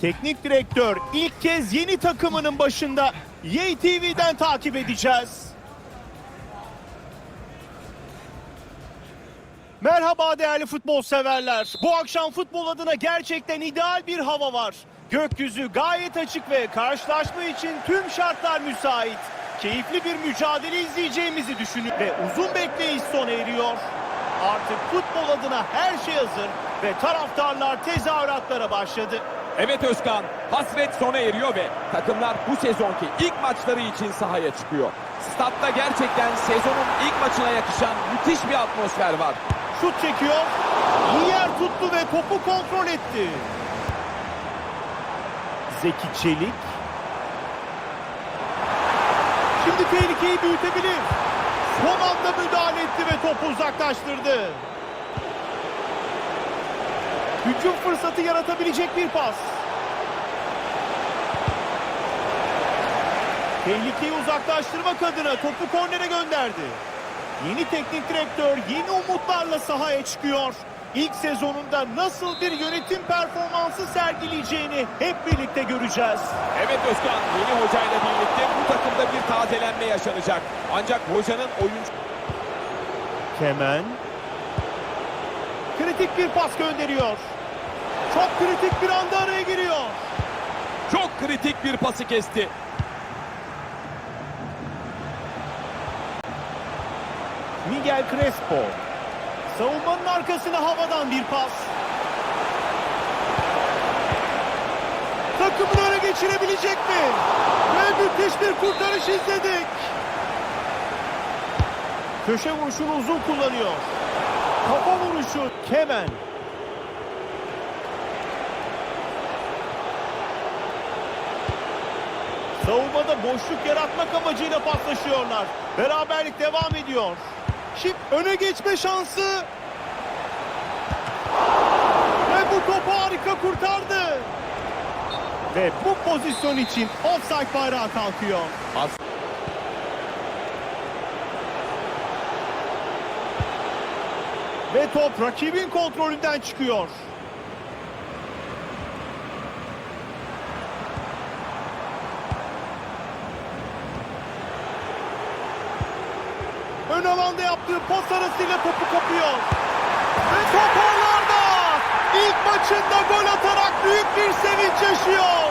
Teknik direktör ilk kez yeni takımının başında YTV'den takip edeceğiz. Merhaba değerli futbol severler. Bu akşam futbol adına gerçekten ideal bir hava var. Gökyüzü gayet açık ve karşılaşma için tüm şartlar müsait. Keyifli bir mücadele izleyeceğimizi düşünüyorum ve uzun bekleyiş sona eriyor. Artık futbol adına her şey hazır ve taraftarlar tezahüratlara başladı. Evet Özkan, hasret sona eriyor ve takımlar bu sezonki ilk maçları için sahaya çıkıyor. Statta gerçekten sezonun ilk maçına yakışan müthiş bir atmosfer var. Şut çekiyor. İyi yer tuttu ve topu kontrol etti. Zeki Çelik. Şimdi tehlikeyi büyütebilir. Son anda müdahale etti ve topu uzaklaştırdı. Hücum fırsatı yaratabilecek bir pas. Tehlikeyi uzaklaştırmak adına topu kornere gönderdi. Yeni teknik direktör yeni umutlarla sahaya çıkıyor. İlk sezonunda nasıl bir yönetim performansı sergileyeceğini hep birlikte göreceğiz. Evet Özkan, yeni hocayla birlikte bu takımda bir tazelenme yaşanacak. Ancak hocanın oyuncu... Kemen. Kritik bir pas gönderiyor. Çok kritik bir anda araya giriyor. Çok kritik bir pası kesti. Miguel Crespo. Savunmanın arkasına havadan bir pas. Takımını öne geçirebilecek mi? Ve müthiş bir kurtarış izledik. Köşe vuruşunu uzun kullanıyor. Kafa vuruşu Kemen. Savunmada boşluk yaratmak amacıyla paslaşıyorlar. Beraberlik devam ediyor. Şimdi öne geçme şansı. Ve bu topu harika kurtardı. Ve bu pozisyon için offside bayrağı kalkıyor. As Ve top rakibin kontrolünden çıkıyor. Ön alanda yaptığı pas arasıyla topu kapıyor. Ve top ağlarda. İlk maçında gol atarak büyük bir sevinç yaşıyor.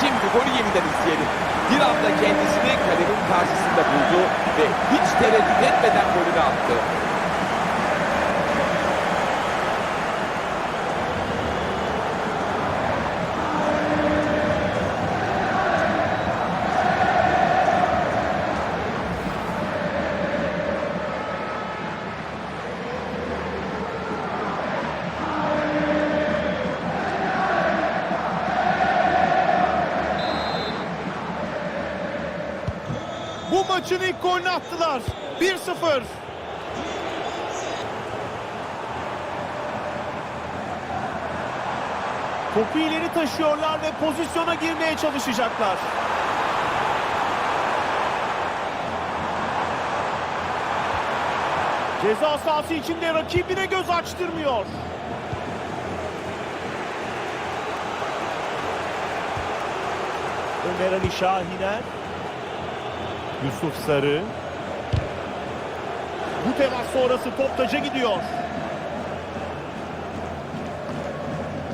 Şimdi golü yeniden izleyelim. Bir anda kendisini kalemin karşısında buldu ve hiç tereddüt etmeden golünü attı. Maçın ilk golünü attılar. 1-0. Topu ileri taşıyorlar ve pozisyona girmeye çalışacaklar. Ceza sahası içinde rakibine göz açtırmıyor. Ömer Ali Şahiner. Yusuf Sarı. Bu temas sonrası top taca gidiyor.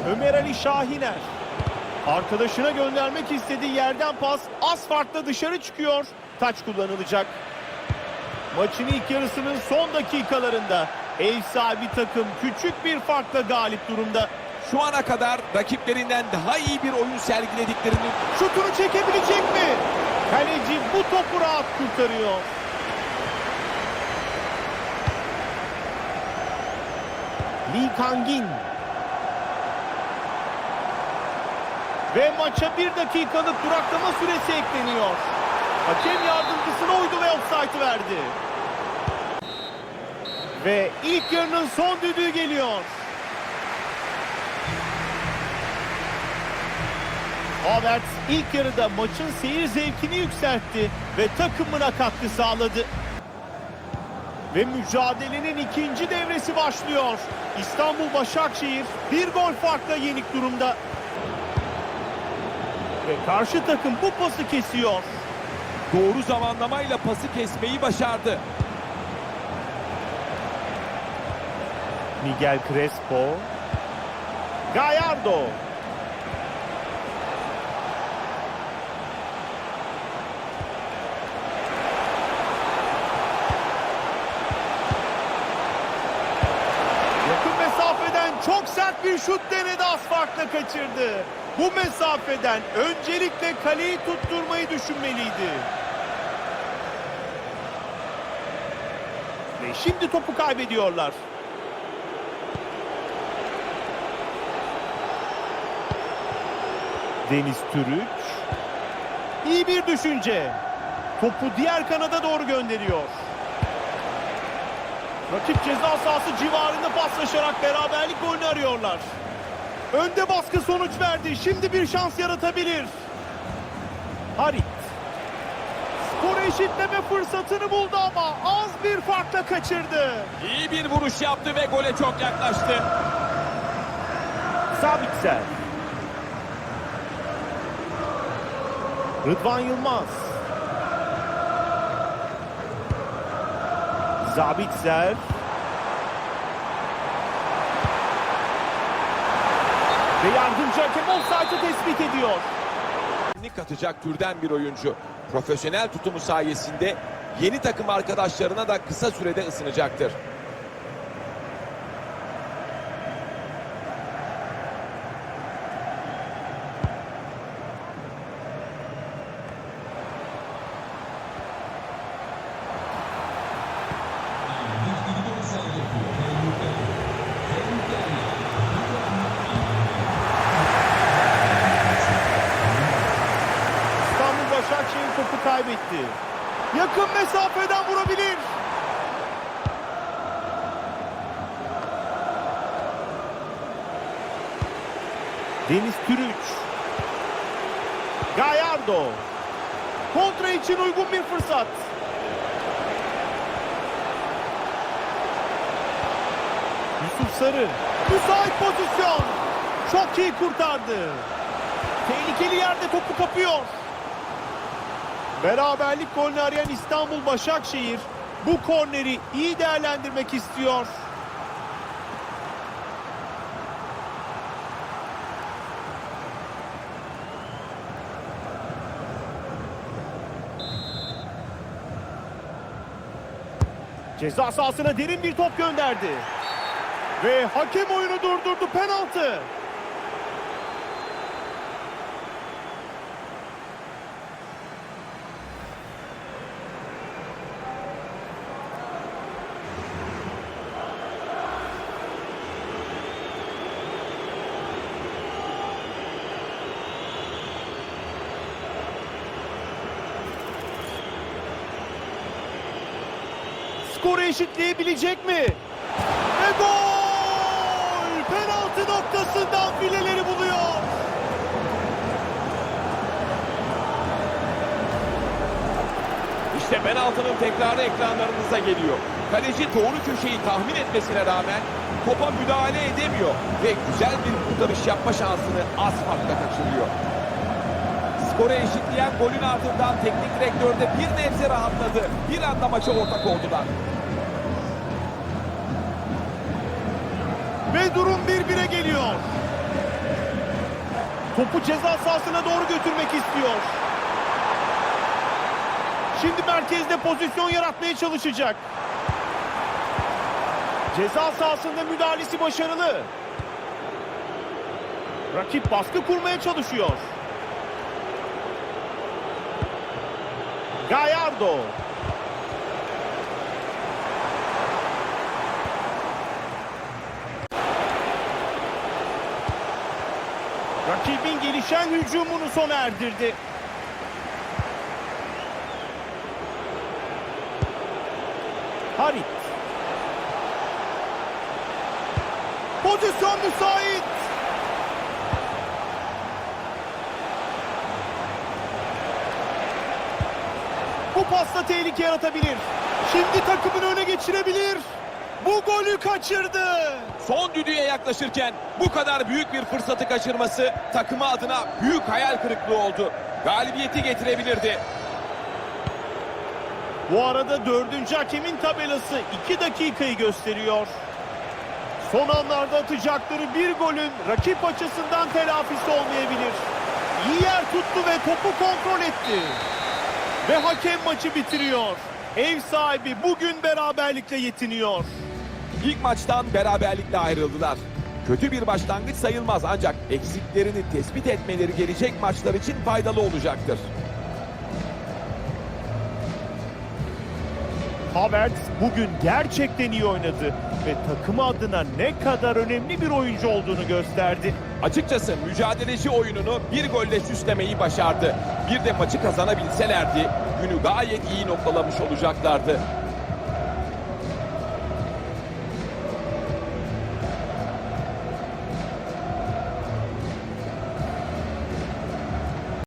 Ömer Ali Şahiner. Arkadaşına göndermek istediği yerden pas az farkla dışarı çıkıyor. Taç kullanılacak. Maçın ilk yarısının son dakikalarında ev sahibi takım küçük bir farkla galip durumda. Şu ana kadar rakiplerinden daha iyi bir oyun sergilediklerini Şutunu çekebilecek mi? Kaleci bu topu rahat kurtarıyor. Lee Kangin. Ve maça bir dakikalık duraklama süresi ekleniyor. Hakem yardımcısına uydu ve offside'ı verdi. Ve ilk yarının son düdüğü geliyor. Havertz ilk yarıda maçın seyir zevkini yükseltti ve takımına katkı sağladı. Ve mücadelenin ikinci devresi başlıyor. İstanbul Başakşehir bir gol farkla yenik durumda. Ve karşı takım bu pası kesiyor. Doğru zamanlamayla pası kesmeyi başardı. Miguel Crespo. Gallardo. Yakın mesafeden çok sert bir şut denedi az kaçırdı. Bu mesafeden öncelikle kaleyi tutturmayı düşünmeliydi. Ve şimdi topu kaybediyorlar. Deniz Türüç. İyi bir düşünce. Topu diğer kanada doğru gönderiyor. Rakip ceza sahası civarında paslaşarak beraberlik golünü arıyorlar. Önde baskı sonuç verdi. Şimdi bir şans yaratabilir. Harit. Skor eşitleme fırsatını buldu ama az bir farkla kaçırdı. İyi bir vuruş yaptı ve gole çok yaklaştı. Sabitzer. Rıdvan Yılmaz. Zabitzer. Ve yardımcı hakem offside'ı tespit ediyor. Kesinlik katacak türden bir oyuncu. Profesyonel tutumu sayesinde yeni takım arkadaşlarına da kısa sürede ısınacaktır. İstanbul Başakşehir kaybetti. Yakın mesafeden vurabilir. Deniz Türüç. Gallardo. Kontra için uygun bir fırsat. Yusuf Sarı. Müsait pozisyon. Çok iyi kurtardı. Tehlikeli yerde topu kapıyor. Beraberlik golünü arayan İstanbul Başakşehir bu korneri iyi değerlendirmek istiyor. Ceza sahasına derin bir top gönderdi. Ve hakem oyunu durdurdu penaltı. Skoru eşitleyebilecek mi? Ve gol! Penaltı noktasından fileleri buluyor. İşte penaltının tekrarı ekranlarınıza geliyor. Kaleci doğru köşeyi tahmin etmesine rağmen topa müdahale edemiyor ve güzel bir kurtarış yapma şansını az farkla kaçırıyor. Skoru eşitleyen golün ardından teknik direktörde bir nebze rahatladı. Bir anda maça ortak oldular. Ve durum birbire geliyor. Topu ceza sahasına doğru götürmek istiyor. Şimdi merkezde pozisyon yaratmaya çalışacak. Ceza sahasında müdahalesi başarılı. Rakip baskı kurmaya çalışıyor. Gallardo. Rakibin gelişen hücumunu sona erdirdi. Harit. Pozisyon müsait. Bu pasla tehlike yaratabilir. Şimdi takımını öne geçirebilir. Bu golü kaçırdı. Son düdüğe yaklaşırken bu kadar büyük bir fırsatı kaçırması takımı adına büyük hayal kırıklığı oldu. Galibiyeti getirebilirdi. Bu arada dördüncü hakemin tabelası 2 dakikayı gösteriyor. Son anlarda atacakları bir golün rakip açısından telafisi olmayabilir. İyi yer tuttu ve topu kontrol etti. Ve hakem maçı bitiriyor. Ev sahibi bugün beraberlikle yetiniyor. İlk maçtan beraberlikle ayrıldılar. Kötü bir başlangıç sayılmaz ancak eksiklerini tespit etmeleri gelecek maçlar için faydalı olacaktır. Havertz bugün gerçekten iyi oynadı ve takımı adına ne kadar önemli bir oyuncu olduğunu gösterdi. Açıkçası mücadeleci oyununu bir golle süslemeyi başardı. Bir de maçı kazanabilselerdi günü gayet iyi noktalamış olacaklardı.